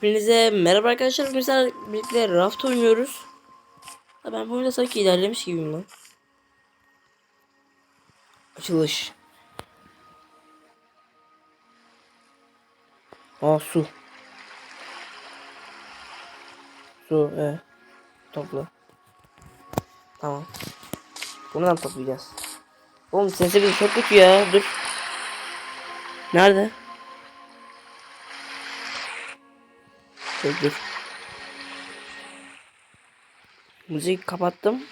Hepinize merhaba arkadaşlar. Mesela birlikte raft oynuyoruz. Ha ben bu oyunda sanki ilerlemiş gibiyim lan. Açılış. Aa su. Su e. Topla. Tamam. Bundan toplayacağız. Oğlum sesi bir çok kötü ya. Dur. Nerede? Dur dur. Kapattım.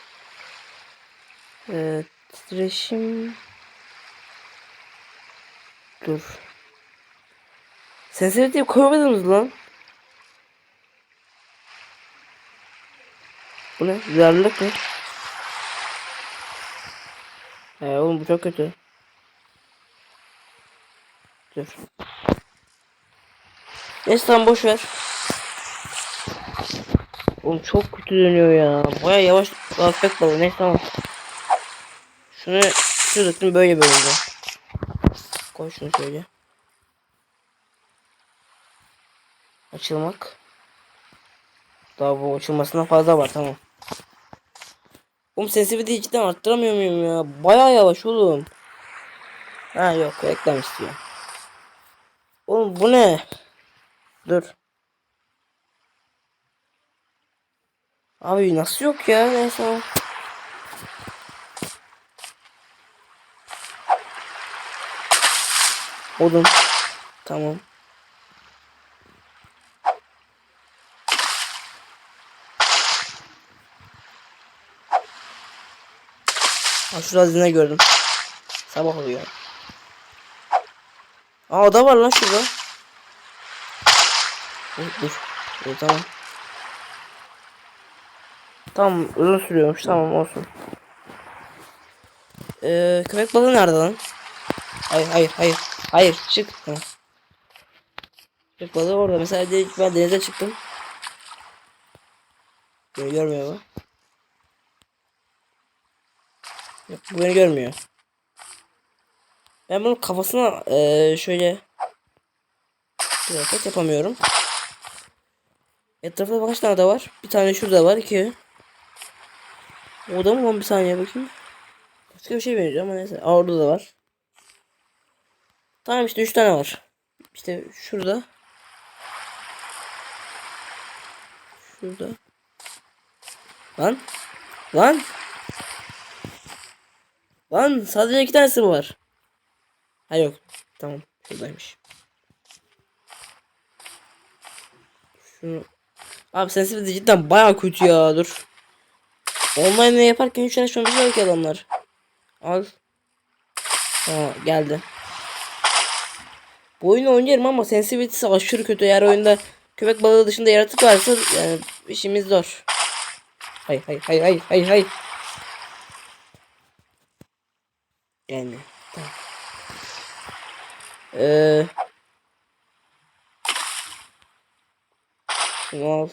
Ee, titreşim. Dur. Sensitivity koymadınız lan. Bu ne? Duyarlılık mı? Ee, oğlum bu çok kötü. Dur. Neyse tamam boş ver. Oğlum çok kötü dönüyor ya. Baya yavaş afet balı. Neyse tamam. Şunu şuradakini böyle bölündü. Koy şunu şöyle. Açılmak. Daha bu açılmasına fazla var tamam. Oğlum sensitivity'yi cidden arttıramıyor muyum ya? Baya yavaş oğlum. Ha yok reklam istiyor. Oğlum bu ne? Dur. Abi nasıl yok ya neyse. Odun. Tamam. Ha şurada hazine gördüm. Sabah oluyor. Aa oda var lan şurada. Dur dur. Dur tamam. Tamam uzun sürüyormuş tamam olsun. Ee, köpek balığı nerede lan? Hayır hayır hayır. Hayır çık. Ha. Köpek balığı orada. Mesela de, ben denize çıktım. Beni görmüyor mu? Yok bu beni görmüyor. Ben bunun kafasına ee, şöyle bir yapamıyorum. Etrafta kaç tane de var? Bir tane şurada var. İki. Orada mı bir saniye bakayım. Başka bir şey benziyor ama neyse. Orada da var. Tamam işte 3 tane var. İşte şurada. Şurada. Lan. Lan. Lan sadece iki tanesi mi var? Ha yok. Tamam. Şuradaymış. Şunu. Abi sensitivity cidden baya kötü ya dur. Online ne yaparken hiç uğraşmamışlar ki adamlar. Al. Ha geldi. Bu oyunu oynarım ama sensitivity'si aşırı kötü. Eğer oyunda köpek balığı dışında yaratık varsa yani işimiz zor. Hay hay hay hay hay hay. Yani tamam. Ee, şunu al.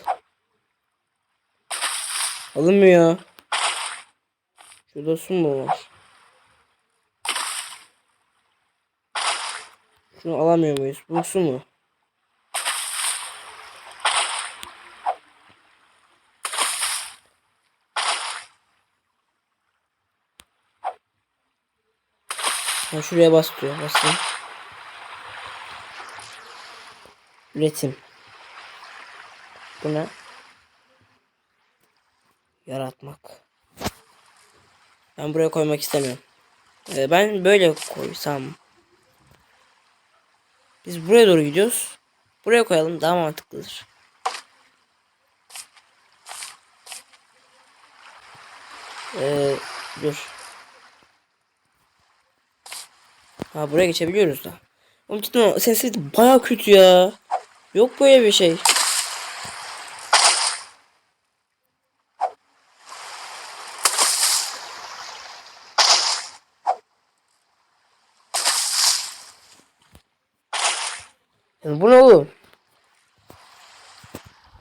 Alınmıyor. Şurada su mu var? Şunu alamıyor muyuz? Bu su mu? Ha, şuraya bas diyor. Basayım. Üretim. Bu ne? Yaratmak. Ben buraya koymak istemiyorum. Ee, ben böyle koysam. Biz buraya doğru gidiyoruz. Buraya koyalım daha mantıklıdır. Ee, dur. Ha buraya geçebiliyoruz da. Oğlum cidden sensitivity baya kötü ya. Yok böyle bir şey. Yani bu ne oğlum?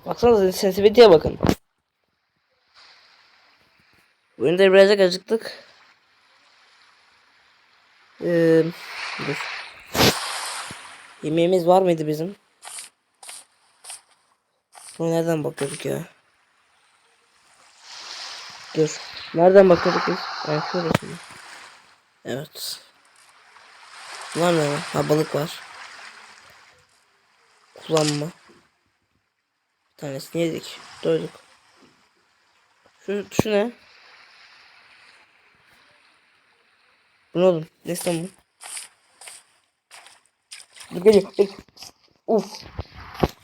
Baksanıza sensitivity'ye bakın. Oyunda birazcık acıktık. Ee, dur. Yemeğimiz var mıydı bizim? Bu nereden bakıyorduk ya? Dur. Nereden bakıyorduk biz? Yani şurası mı? Evet. Var var? Ha balık var. Kullanma. Bir tanesini yedik. Doyduk. Şu, şu ne? Bu ne oğlum? Ne sen bu? Dur geliyor. Uf.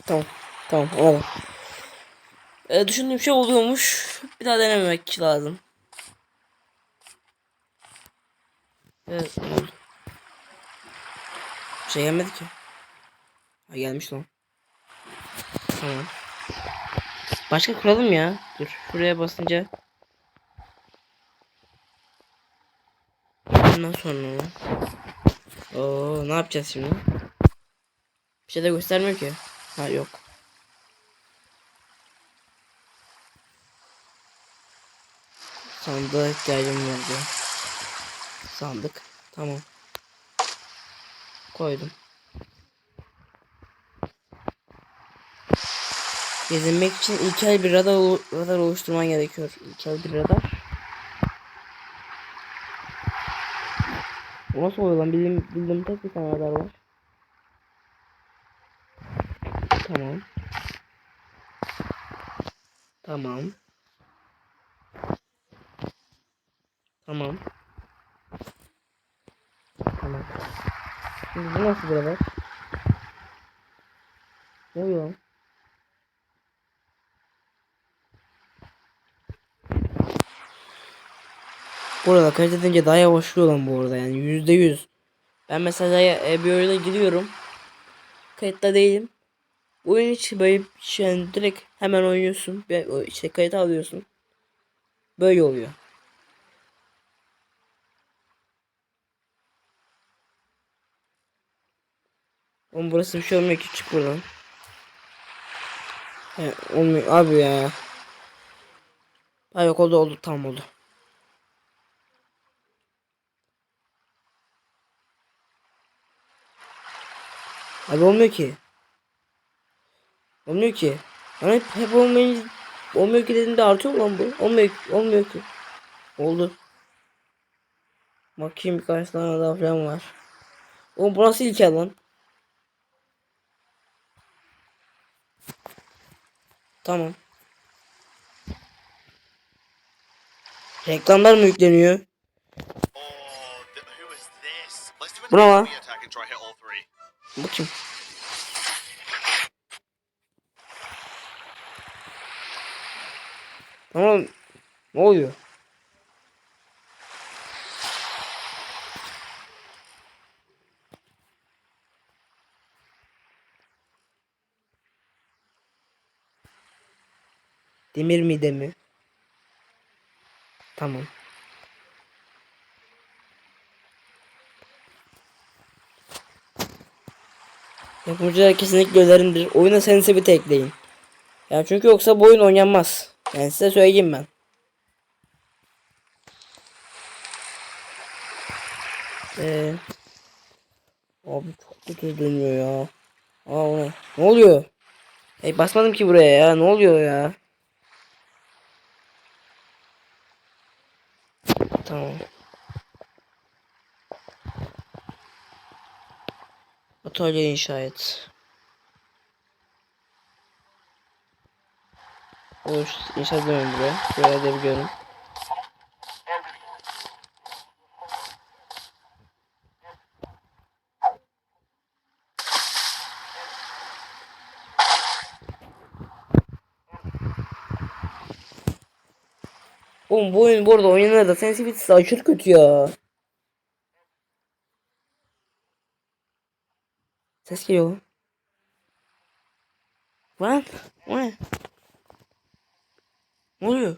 Tamam. Tamam. Anladım. Ee, düşündüğüm şey oluyormuş. Bir daha denememek lazım. Evet. oldu? Bir şey gelmedi ki. Ha gelmiş lan. Tamam. Başka kuralım ya. Dur. Şuraya basınca. Ondan sonra. Oo, ne yapacağız şimdi? Bir şey de göstermiyor ki. Ha yok. Sandığa ihtiyacım vardı. Sandık. Tamam. Koydum. Gezinmek için ilkel bir radar, radar oluşturman gerekiyor. İlkel bir radar. Bu nasıl oluyor lan? Bildiğim, bildiğim tek bir tane radar var. Tamam. Tamam. Tamam. Tamam. Şimdi bu nasıl bir radar? Ne oluyor lan? Bu arada edince daha yavaşlıyor lan bu arada yani yüzde yüz. Ben mesela e, bir oyuna giriyorum. Kayıtta değilim. Oyun içi böyle şey, yani direkt hemen oynuyorsun. Bir, işte kayıt alıyorsun. Böyle oluyor. Oğlum burası bir şey olmuyor ki çık buradan. He, olmuyor abi ya. Ha yok oldu oldu tam oldu. Abi olmuyor ki. Olmuyor ki. Hani hep, hep olmayınca olmuyor ki dediğinde artıyor mu lan bu? Olmuyor, olmuyor ki. Oldu. Bakayım birkaç tane daha falan var. Oğlum bu nasıl ilkel lan? Tamam. Reklamlar mı yükleniyor? Oh, th- who Bu kim? Ne oluyor? Demir mi? Tamam. Yapımcılar kesinlikle önerindir. Oyuna sensitivity ekleyin. Yani çünkü yoksa bu oyun oynanmaz. Yani size söyleyeyim ben. Ee, abi çok kötü dönüyor ya. Aa ne? Ne oluyor? Hey basmadım ki buraya ya. Ne oluyor ya? Tamam. Atölye inşa et. Olur inşa edemiyorum buraya. Buraya edebiliyorum. Oğlum bu oyun bu arada oynanır da sensitivity'si aşırı kötü ya. Ses geliyor lan. Lan o ne? Ne oluyor?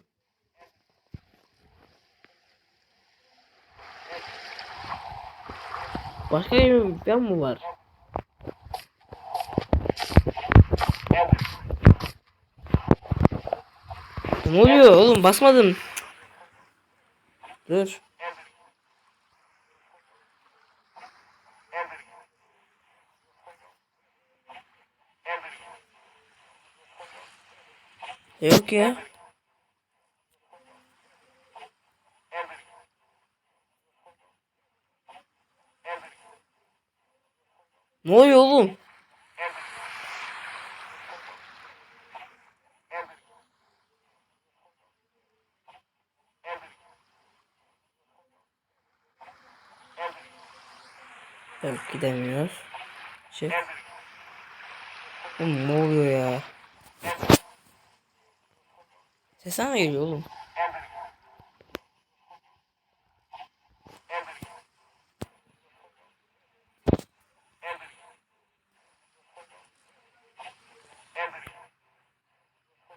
Başka bir ben mi var? Ne oluyor oğlum basmadım. Dur. Yok ya. Ne oluyor oğlum? Evet gidemiyoruz. Şey. Oğlum ne oluyor ya? Ses mi geliyor oğlum?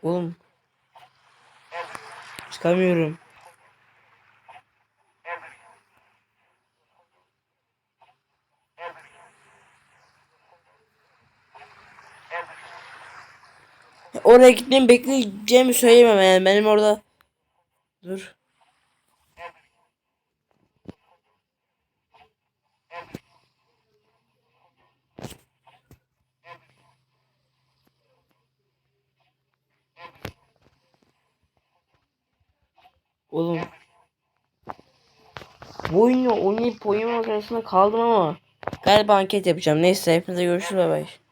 Oğlum. Çıkamıyorum. Oraya gitmemi bekleyeceğimi söyleyemem yani benim orada. Dur. Oğlum. Bu oyunu oynayıp oynamamak arasında kaldım ama galiba anket yapacağım. Neyse hepinize görüşürüz bay. Oğlum